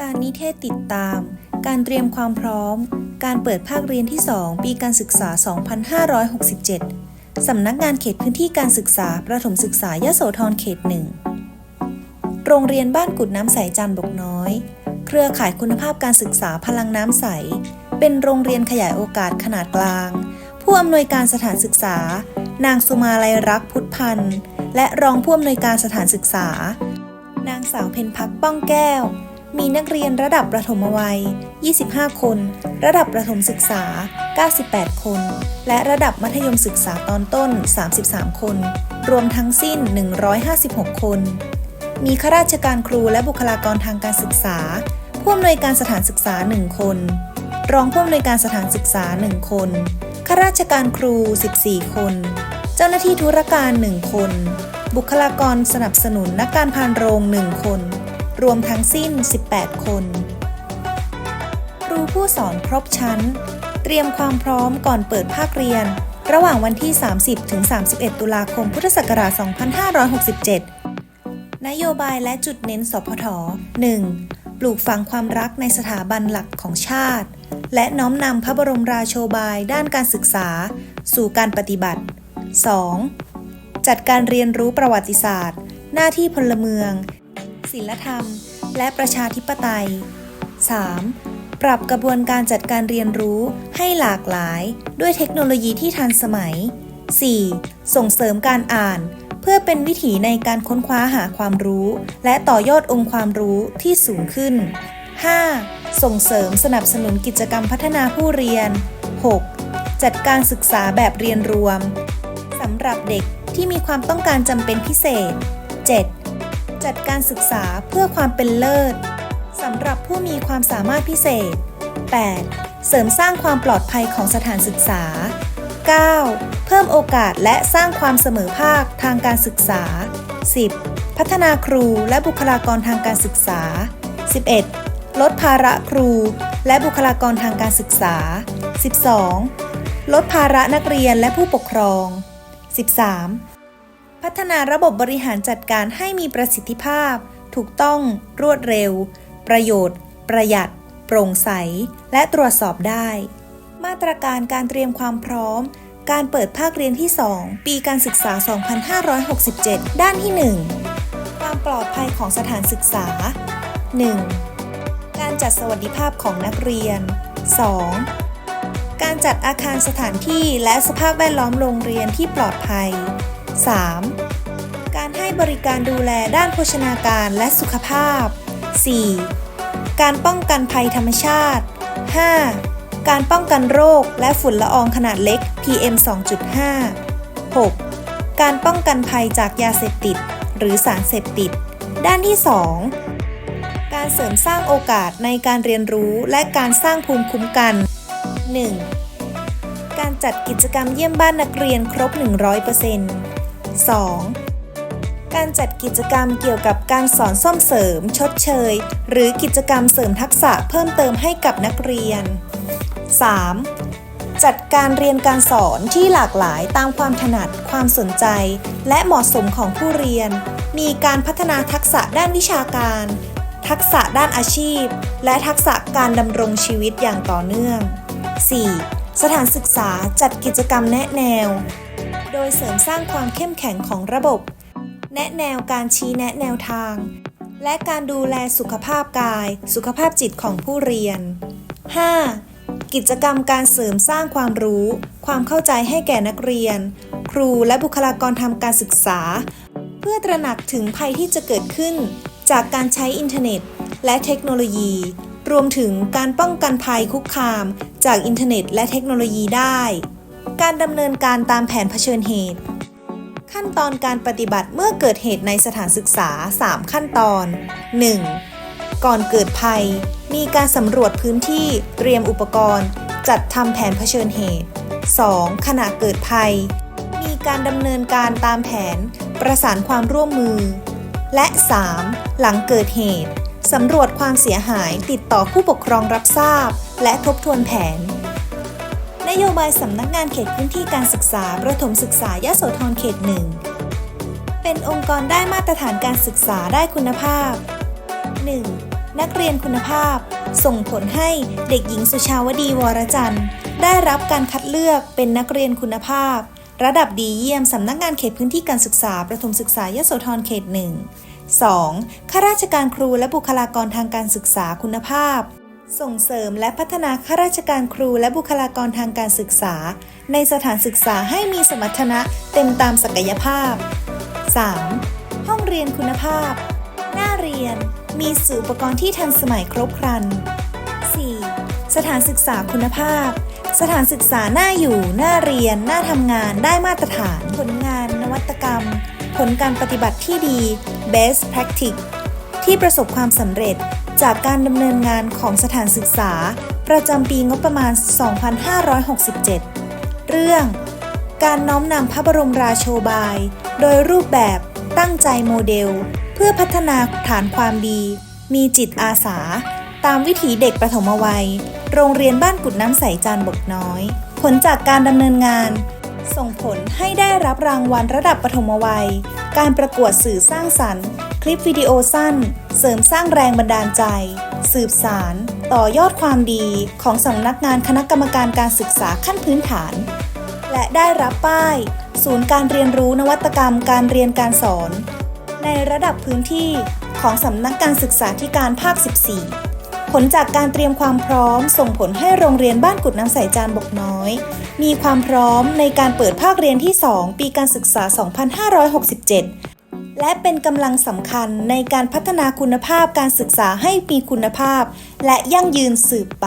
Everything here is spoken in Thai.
การนิเทศติดตาม การเตรียมความพร้อม การเปิดภาคเรียนที่ 2 ปีการศึกษา 2567 สำนักงานเขตพื้นที่การศึกษา ประถมศึกษายโสธรเขตหนึ่งโรงเรียนบ้านกุดน้ำใสจันบกน้อย เครือข่ายคุณภาพการศึกษาพลังน้ำใส เป็นโรงเรียนขยายโอกาสขนาดกลาง ผู้อำนวยการสถานศึกษา นางสุมาลัยรักพุทธพันธ์ และรองผู้อำนวยการสถานศึกษา นางสาวเพนพักป้องแก้ว มีนักเรียนระดับประถมวัย 25 คน ระดับประถมศึกษา 98 คน และระดับมัธยมศึกษาตอนต้น 33 คน รวมทั้งสิ้น 156 คน มีข้าราชการครูและบุคลากรทางการศึกษา ผู้อำนวยการสถานศึกษา 1 คน รองผู้อำนวยการสถานศึกษา 1 คน ข้าราชการครู 14 คน เจ้าหน้าที่ธุรการ 1 คน บุคลากรสนับสนุนนักการพานโรง 1 คน รวมทั้งสิ้น 18 คน ครูผู้สอนครบชั้น เตรียมความพร้อมก่อนเปิดภาคเรียน ระหว่างวันที่ 30 ถึง 31 ตุลาคม พุทธศักราช 2567 นโยบายและจุดเน้นสพท 1. ปลูกฝังความรักในสถาบันหลักของชาติ และน้อมนำพระบรมราโชบายด้านการศึกษา สู่การปฏิบัติ 2. จัดการเรียนรู้ประวัติศาสตร์ หน้าที่พลเมือง ศิลธรรม และประชาธิปไตย 3. ปรับกระบวนการจัดการเรียนรู้ให้หลากหลาย ด้วยเทคโนโลยีที่ทันสมัย 4. ส่งเสริมการอ่าน เพื่อเป็นวิถีในการค้นคว้าหาความรู้ และต่อยอดองค์ความรู้ที่สูงขึ้น 5. ส่งเสริมสนับสนุนกิจกรรมพัฒนาผู้เรียน 6. จัดการศึกษาแบบเรียนรวมสำหรับเด็กที่มีความต้องการจำเป็นพิเศษ 7. จัดการศึกษาเพื่อความเป็นเลิศสำหรับผู้มีความสามารถพิเศษ 8. เสริมสร้างความปลอดภัยของสถานศึกษา 9. เพิ่มโอกาสและสร้างความเสมอภาคทางการศึกษา 10. พัฒนาครูและบุคลากรทางการศึกษา 11. ลดภาระครูและบุคลากรทางการศึกษา 12. ลดภาระนักเรียนและผู้ปกครอง 13. พัฒนาระบบบริหารจัดการให้มีประสิทธิภาพ ถูกต้อง รวดเร็ว ประโยชน์ ประหยัด โปร่งใส และตรวจสอบได้ มาตรการการเตรียมความพร้อม การเปิดภาคเรียนที่ 2 ปีการศึกษา 2567 ด้านที่ 1 ความปลอดภัยของสถานศึกษา 1. การจัดสวัสดิภาพของนักเรียน 2. การจัดอาคารสถานที่และสภาพแวดล้อมโรงเรียนที่ปลอดภัย 3. การให้บริการดูแลด้านโภชนาการและสุขภาพ 4. การป้องกันภัยธรรมชาติ 5. การป้องกันโรคและฝุ่นละอองขนาดเล็ก PM 2.5 6. การป้องกันภัยจากยาเสพติด หรือสารเสพติด ด้านที่ 2 การเสริมสร้างโอกาสในการเรียนรู้และการสร้างภูมิคุ้มกัน 1. การจัดกิจกรรมเยี่ยมบ้านนักเรียนครบ 100% 2. การจัดกิจกรรมเกี่ยวกับการสอนซ่อมเสริม ชดเชย หรือกิจกรรมเสริมทักษะเพิ่มเติมให้กับนักเรียน 3. จัดการเรียนการสอนที่หลากหลายตามความถนัด ความสนใจ และเหมาะสมของผู้เรียน มีการพัฒนาทักษะด้านวิชาการ ทักษะด้านอาชีพ และทักษะการดำรงชีวิตอย่างต่อเนื่อง 4. สถานศึกษาจัดกิจกรรมแนะแนว โดยเสริมสร้างความเข้มแข็งของระบบ แนะแนวการชี้แนะแนวทาง และการดูแลสุขภาพกาย สุขภาพจิตของผู้เรียน 5. กิจกรรมการเสริมสร้างความรู้ ความเข้าใจให้แก่นักเรียน ครูและบุคลากรทำการศึกษา เพื่อตระหนักถึงภัยที่จะเกิดขึ้น จากการใช้อินเทอร์เน็ต และเทคโนโลยี รวมถึงการป้องกันภัยคุกคาม จากอินเทอร์เน็ต และเทคโนโลยีได้ การดำเนินการตามแผนเผชิญเหตุ ขั้นตอนการปฏิบัติเมื่อเกิดเหตุในสถานศึกษา 3 ขั้นตอน 1. ก่อนเกิดภัย มีการสำรวจพื้นที่เตรียมอุปกรณ์ จัดทำแผนเผชิญเหตุ 2. ขณะเกิดภัย มีการดำเนินการตามแผน ประสานความร่วมมือ และ 3. หลังเกิดเหตุสำรวจความเสียหายติดต่อผู้ปกครองรับทราบ และทบทวนแผน นโยบายสำนักงานเขตพื้นที่การศึกษา ประถมศึกษายะโสธรเขตหนึ่ง เป็นองค์กรได้มาตรฐานการศึกษาได้คุณภาพ 1. นักเรียนคุณภาพ ส่งผลให้เด็กหญิงสุชาวดีวรจันทร์ ได้รับการคัดเลือกเป็นนักเรียนคุณภาพ ระดับดีเยี่ยมสำนักงานเขตพื้นที่การศึกษา ประถมศึกษายโสธรเขตหนึ่ง 2. ข้าราชการครูและบุคลากรทางการศึกษาคุณภาพ ส่งเสริมและพัฒนาข้าราชการครูและบุคลากรทางการศึกษา ในสถานศึกษาให้มีสมรรถนะเต็มตามศักยภาพ 3. ห้องเรียนคุณภาพ หน้าเรียน มีสื่ออุปกรณ์ที่ทันสมัยครบครัน 4. สถานศึกษาคุณภาพ สถานศึกษาหน้าอยู่ หน้าเรียน หน้าทำงานได้มาตรฐาน ผลงาน นวัตกรรม ผลการปฏิบัติที่ดี best practice ที่ประสบความสำเร็จ จากการดำเนินงานของสถานศึกษา ประจำปีงบประมาณ 2567 เรื่อง การน้อมนำพระบรมราโชบาย โดยรูปแบบตั้งใจโมเดล เพื่อพัฒนาฐานความดี มีจิตอาสา ตามวิถีเด็กประถมวัย โรงเรียนบ้านกุดน้ำใสจานบกน้อย ผลจากการดำเนินงาน ส่งผลให้ได้รับรางวัลระดับปฐมวัย การประกวดสื่อสร้างสรรค์ ลิปวิดีโอสั้น เสริมสร้างแรงบันดาลใจ สืบสาร ต่อยอดความดีของสำนักงานคณะกรรมการการศึกษาขั้นพื้นฐาน และได้รับป้าย ศูนย์การเรียนรู้นวัตกรรมการเรียนการสอน ในระดับพื้นที่ของสำนักการศึกษาธิการภาค 14 ผลจากการเตรียมความพร้อมส่งผลให้โรงเรียนบ้านกุดน้ำใสจานบกน้อย มีความพร้อมในการเปิดภาคเรียนที่ 2 ปีการศึกษา 2567 และเป็นกำลังสำคัญในการพัฒนาคุณภาพการศึกษาให้มีคุณภาพ และยั่งยืนสืบไป